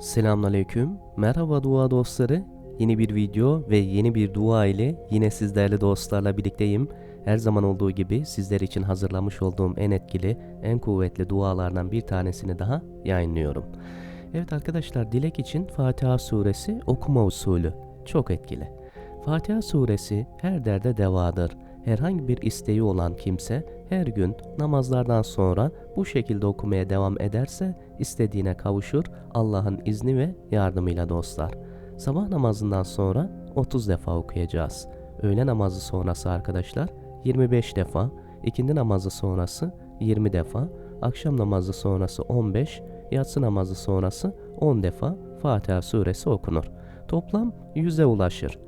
Selamünaleyküm. Merhaba dua dostları. Yeni bir video ve yeni bir dua ile yine sizlerle dostlarla birlikteyim. Her zaman olduğu gibi sizler için hazırlamış olduğum en etkili, en kuvvetli dualardan bir tanesini daha yayınlıyorum. Evet arkadaşlar dilek için Fatiha suresi okuma usulü çok etkili. Fatiha suresi her derde devadır. Herhangi bir isteği olan kimse her gün namazlardan sonra bu şekilde okumaya devam ederse istediğine kavuşur Allah'ın izni ve yardımıyla dostlar. Sabah namazından sonra 30 defa okuyacağız. Öğle namazı sonrası arkadaşlar 25 defa, ikindi namazı sonrası 20 defa, akşam namazı sonrası 15, yatsı namazı sonrası 10 defa Fatiha suresi okunur. Toplam 100'e ulaşır.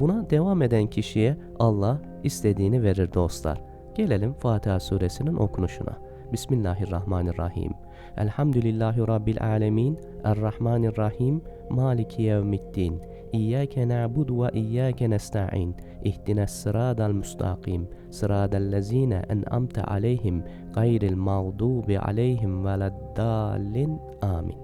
Buna devam eden kişiye Allah istediğini verir dostlar. Gelelim Fatiha suresinin okunuşuna. Bismillahirrahmanirrahim. Elhamdülillahi Rabbil alemin. Errahmanirrahim. Maliki yevmiddin. İyyâke na'budu ve iyyâke nesta'in. İhdines sıradal müstakim. Sıradellezine en'amte aleyhim. Gayril mağdubi aleyhim veleddallin. Amin.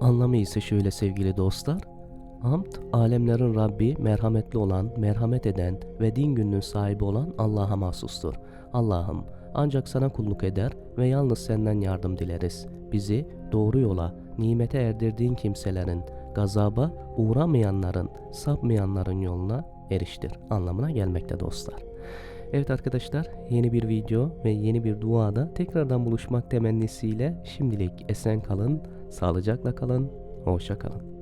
Anlamı ise şöyle sevgili dostlar. Hamd, alemlerin Rabbi, merhametli olan, merhamet eden ve din gününün sahibi olan Allah'a mahsustur. Allah'ım, ancak sana kulluk eder ve yalnız senden yardım dileriz. Bizi doğru yola, nimete erdirdiğin kimselerin, gazaba uğramayanların, sapmayanların yoluna eriştir anlamına gelmekte dostlar. Evet arkadaşlar yeni bir video ve yeni bir duada tekrardan buluşmak temennisiyle şimdilik esen kalın, sağlıcakla kalın, hoşça kalın.